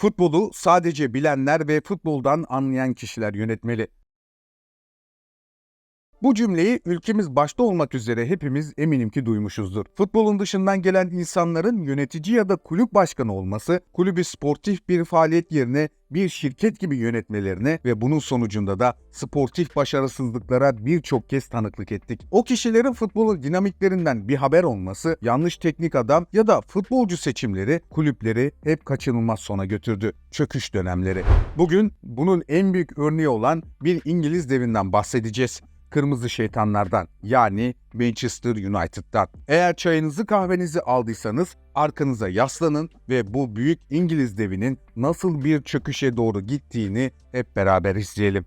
Futbolu sadece bilenler ve futboldan anlayan kişiler yönetmeli. Bu cümleyi ülkemiz başta olmak üzere hepimiz eminim ki duymuşuzdur. Futbolun dışından gelen insanların yönetici ya da kulüp başkanı olması, kulübü sportif bir faaliyet yerine bir şirket gibi yönetmelerine ve bunun sonucunda da sportif başarısızlıklara birçok kez tanıklık ettik. O kişilerin futbolun dinamiklerinden bir haber olması, yanlış teknik adam ya da futbolcu seçimleri kulüpleri hep kaçınılmaz sona götürdü. Çöküş dönemleri. Bugün bunun en büyük örneği olan bir İngiliz devinden bahsedeceğiz. Kırmızı Şeytanlardan yani Manchester United'dan. Eğer çayınızı kahvenizi aldıysanız arkanıza yaslanın ve bu büyük İngiliz devinin nasıl bir çöküşe doğru gittiğini hep beraber izleyelim.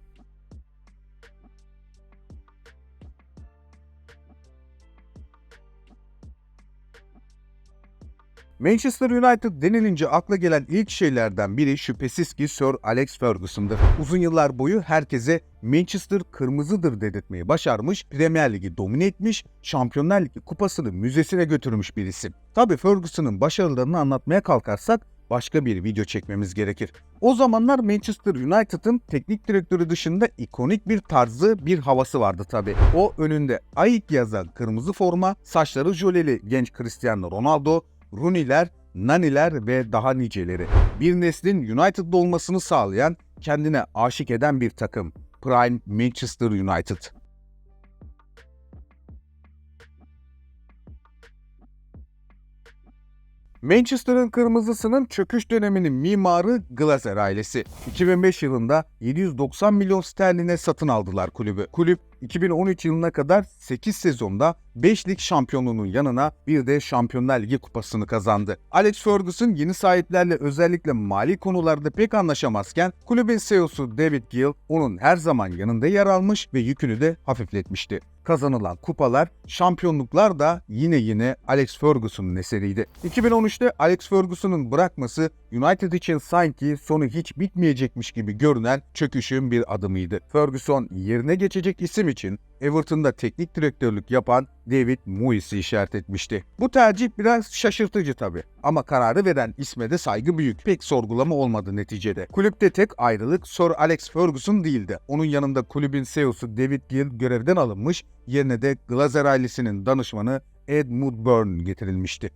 Manchester United denilince akla gelen ilk şeylerden biri şüphesiz ki Sir Alex Ferguson'dır. Uzun yıllar boyu herkese Manchester kırmızıdır dedirtmeyi başarmış, Premier Ligi domine etmiş, Şampiyonlar Ligi kupasını müzesine götürmüş bir isim. Tabi Ferguson'ın başarılarını anlatmaya kalkarsak başka bir video çekmemiz gerekir. O zamanlar Manchester United'ın teknik direktörü dışında ikonik bir tarzı, bir havası vardı tabi. O önünde Ayık yazan kırmızı forma, saçları jöleli genç Cristiano Ronaldo, Rooney'ler, Nani'ler ve daha niceleri. Bir neslin United'da olmasını sağlayan, kendine aşık eden bir takım. Prime Manchester United. Manchester'ın kırmızısının çöküş döneminin mimarı Glazer ailesi. 2005 yılında 790 milyon sterline satın aldılar kulübü. Kulüp 2013 yılına kadar 8 sezonda 5 lig şampiyonluğunun yanına bir de Şampiyonlar Ligi kupasını kazandı. Alex Ferguson yeni sahiplerle özellikle mali konularda pek anlaşamazken kulübün CEO'su David Gill onun her zaman yanında yer almış ve yükünü de hafifletmişti kazanılan kupalar, şampiyonluklar da yine yine Alex Ferguson'un eseriydi. 2013'te Alex Ferguson'un bırakması United için sanki sonu hiç bitmeyecekmiş gibi görünen çöküşün bir adımıydı. Ferguson yerine geçecek isim için Everton'da teknik direktörlük yapan David Moyes'i işaret etmişti. Bu tercih biraz şaşırtıcı tabii ama kararı veren isme de saygı büyük. Pek sorgulama olmadı neticede. Kulüpte tek ayrılık Sir Alex Ferguson değildi. Onun yanında kulübün CEO'su David Gill görevden alınmış, yerine de Glazer ailesinin danışmanı Ed Woodburn getirilmişti.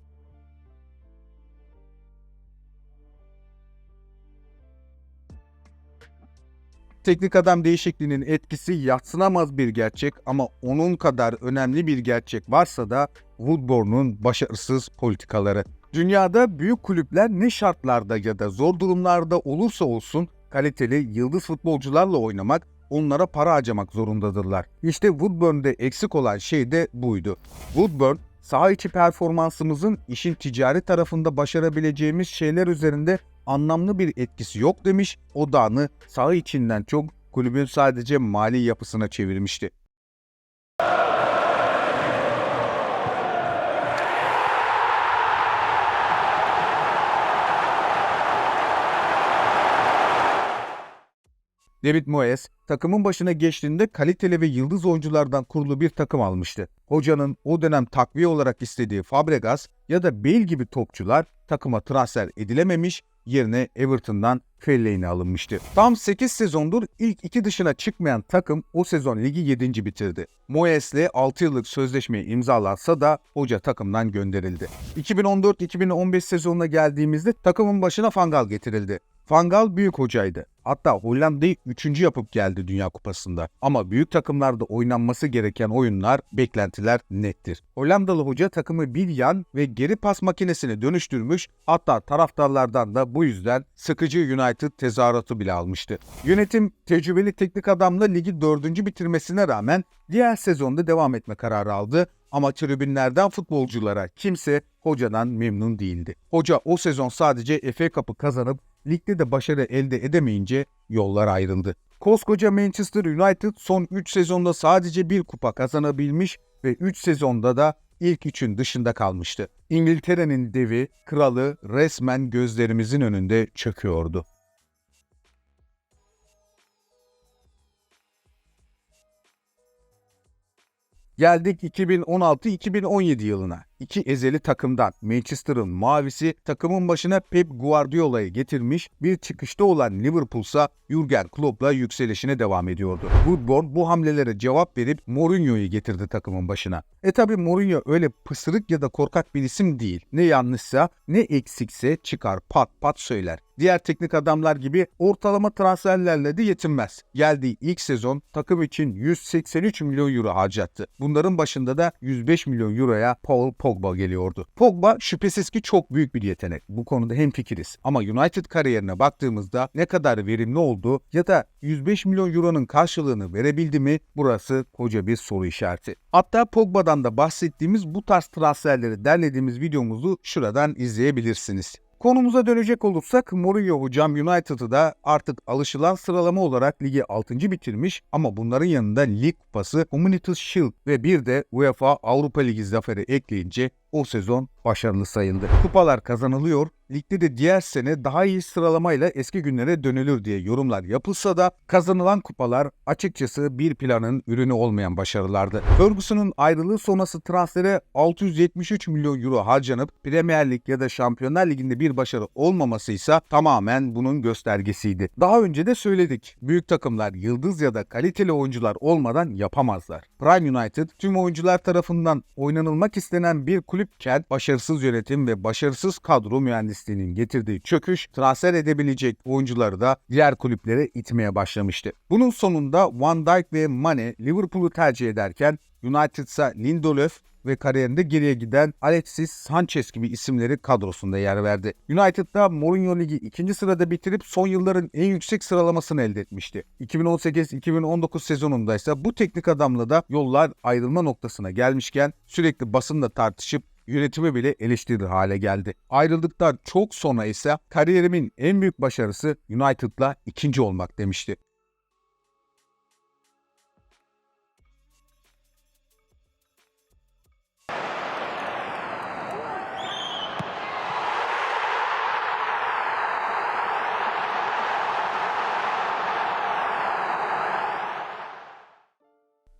Teknik adam değişikliğinin etkisi yatsınamaz bir gerçek ama onun kadar önemli bir gerçek varsa da Woodburn'un başarısız politikaları. Dünyada büyük kulüpler ne şartlarda ya da zor durumlarda olursa olsun kaliteli yıldız futbolcularla oynamak, onlara para harcamak zorundadırlar. İşte Woodburn'de eksik olan şey de buydu. Woodburn, saha içi performansımızın işin ticari tarafında başarabileceğimiz şeyler üzerinde anlamlı bir etkisi yok demiş, odağını saha içinden çok kulübün sadece mali yapısına çevirmişti. David Moyes takımın başına geçtiğinde kaliteli ve yıldız oyunculardan kurulu bir takım almıştı. Hocanın o dönem takviye olarak istediği Fabregas ya da Bale gibi topçular takıma transfer edilememiş, yerine Everton'dan Fellaini alınmıştı. Tam 8 sezondur ilk iki dışına çıkmayan takım o sezon ligi 7. bitirdi. Moyes'le 6 yıllık sözleşmeyi imzalansa da hoca takımdan gönderildi. 2014-2015 sezonuna geldiğimizde takımın başına Fangal getirildi. Fangal büyük hocaydı. Hatta Hollanda'yı 3. yapıp geldi Dünya Kupası'nda. Ama büyük takımlarda oynanması gereken oyunlar, beklentiler nettir. Hollandalı hoca takımı bir yan ve geri pas makinesine dönüştürmüş, hatta taraftarlardan da bu yüzden sıkıcı United tezahüratı bile almıştı. Yönetim tecrübeli teknik adamla ligi 4. bitirmesine rağmen diğer sezonda devam etme kararı aldı ama tribünlerden futbolculara kimse hocadan memnun değildi. Hoca o sezon sadece FA Cup'ı kazanıp ligde de başarı elde edemeyince yollar ayrıldı. Koskoca Manchester United son 3 sezonda sadece bir kupa kazanabilmiş ve 3 sezonda da ilk üçün dışında kalmıştı. İngiltere'nin devi, kralı resmen gözlerimizin önünde çöküyordu. Geldik 2016-2017 yılına. İki ezeli takımdan Manchester'ın mavisi takımın başına Pep Guardiola'yı getirmiş bir çıkışta olan Liverpool'sa Jurgen Klopp'la yükselişine devam ediyordu. Woodburn bu hamlelere cevap verip Mourinho'yu getirdi takımın başına. E tabi Mourinho öyle pısırık ya da korkak bir isim değil. Ne yanlışsa ne eksikse çıkar pat pat söyler. Diğer teknik adamlar gibi ortalama transferlerle de yetinmez. Geldiği ilk sezon takım için 183 milyon euro harcattı. Bunların başında da 105 milyon euroya Paul Pogba geliyordu. Pogba şüphesiz ki çok büyük bir yetenek. Bu konuda hemfikiriz. Ama United kariyerine baktığımızda ne kadar verimli oldu ya da 105 milyon euronun karşılığını verebildi mi burası koca bir soru işareti. Hatta Pogba'dan da bahsettiğimiz bu tarz transferleri derlediğimiz videomuzu şuradan izleyebilirsiniz. Konumuza dönecek olursak Mourinho hocam United'ı da artık alışılan sıralama olarak ligi 6. bitirmiş ama bunların yanında lig kupası, Community Shield ve bir de UEFA Avrupa Ligi zaferi ekleyince o sezon başarılı sayıldı. Kupalar kazanılıyor, ligde de diğer sene daha iyi sıralamayla eski günlere dönülür diye yorumlar yapılsa da kazanılan kupalar açıkçası bir planın ürünü olmayan başarılardı. Ferguson'un ayrılığı sonrası transfere 673 milyon euro harcanıp Premier Lig ya da Şampiyonlar Ligi'nde bir başarı olmaması ise tamamen bunun göstergesiydi. Daha önce de söyledik. Büyük takımlar yıldız ya da kaliteli oyuncular olmadan yapamazlar. Prime United tüm oyuncular tarafından oynanılmak istenen bir kulüpken başarısız yönetim ve başarısız kadro mühendisliğinin getirdiği çöküş transfer edebilecek oyuncuları da diğer kulüplere itmeye başlamıştı. Bunun sonunda Van Dijk ve Mane Liverpool'u tercih ederken United ise Lindelöf ve kariyerinde geriye giden Alexis Sanchez gibi isimleri kadrosunda yer verdi. United'da Mourinho Ligi ikinci sırada bitirip son yılların en yüksek sıralamasını elde etmişti. 2018-2019 sezonunda ise bu teknik adamla da yollar ayrılma noktasına gelmişken sürekli basınla tartışıp yönetimi bile eleştirir hale geldi. Ayrıldıktan çok sonra ise kariyerimin en büyük başarısı United'la ikinci olmak demişti.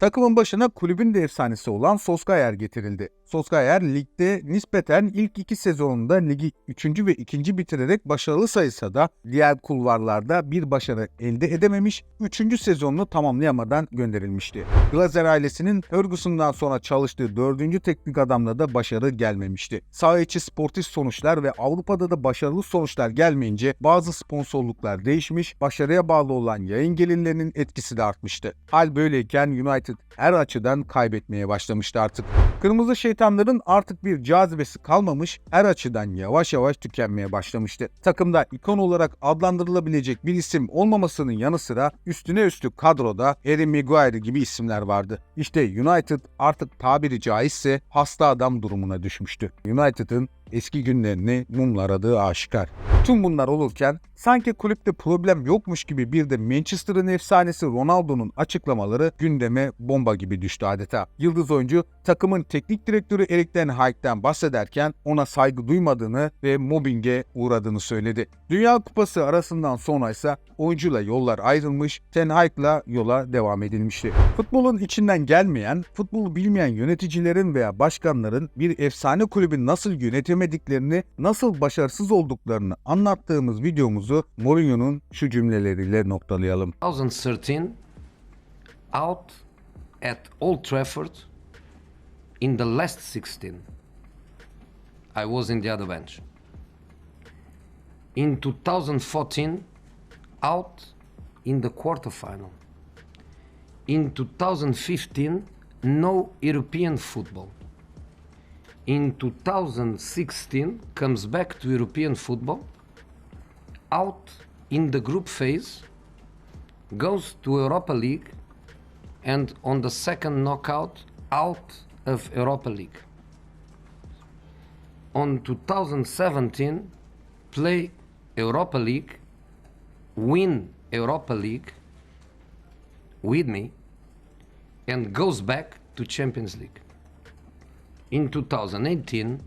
Takımın başına kulübün de efsanesi olan Soskayer getirildi. Soskayer ligde nispeten ilk iki sezonunda ligi 3. ve 2. bitirerek başarılı sayısa da diğer kulvarlarda bir başarı elde edememiş, 3. sezonunu tamamlayamadan gönderilmişti. Glazer ailesinin Ferguson'dan sonra çalıştığı 4. teknik adamla da başarı gelmemişti. Sağ içi sportif sonuçlar ve Avrupa'da da başarılı sonuçlar gelmeyince bazı sponsorluklar değişmiş, başarıya bağlı olan yayın gelirlerinin etkisi de artmıştı. Hal böyleyken United her açıdan kaybetmeye başlamıştı artık. Kırmızı şeytanların artık bir cazibesi kalmamış, her açıdan yavaş yavaş tükenmeye başlamıştı. Takımda ikon olarak adlandırılabilecek bir isim olmamasının yanı sıra üstüne üstlük kadroda Harry Maguire gibi isimler vardı. İşte United artık tabiri caizse hasta adam durumuna düşmüştü. United'ın eski günlerini mumla aradığı aşikar. Tüm bunlar olurken sanki kulüpte problem yokmuş gibi bir de Manchester'ın efsanesi Ronaldo'nun açıklamaları gündeme bomba gibi düştü adeta. Yıldız oyuncu takımın teknik direktörü Erik Ten Hag'den bahsederken ona saygı duymadığını ve mobbinge uğradığını söyledi. Dünya Kupası arasından sonra ise oyuncuyla yollar ayrılmış, Ten Hag'la yola devam edilmişti. Futbolun içinden gelmeyen, futbolu bilmeyen yöneticilerin veya başkanların bir efsane kulübü nasıl yönetemediklerini, nasıl başarısız olduklarını anlattığımız videomuzu Mourinho'nun şu cümleleriyle noktalayalım. 2013 out at Old Trafford in the last 16. I was in the other bench. In 2014 out in the quarterfinal. In 2015 no European football. In 2016 comes back to European football out in the group phase goes to Europa League and on the second knockout out of Europa League. On 2017 play Europa League, win Europa League with me and goes back to Champions League. In 2018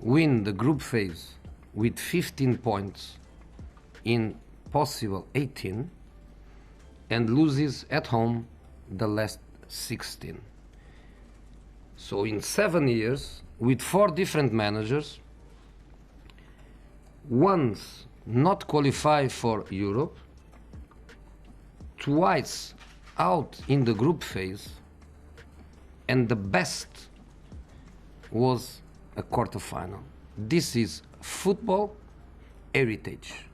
win the group phase with 15 points in possible 18 and loses at home the last 16. So in seven years, with four different managers, once not qualify for Europe, twice out in the group phase, and the best was a quarterfinal. This is football heritage.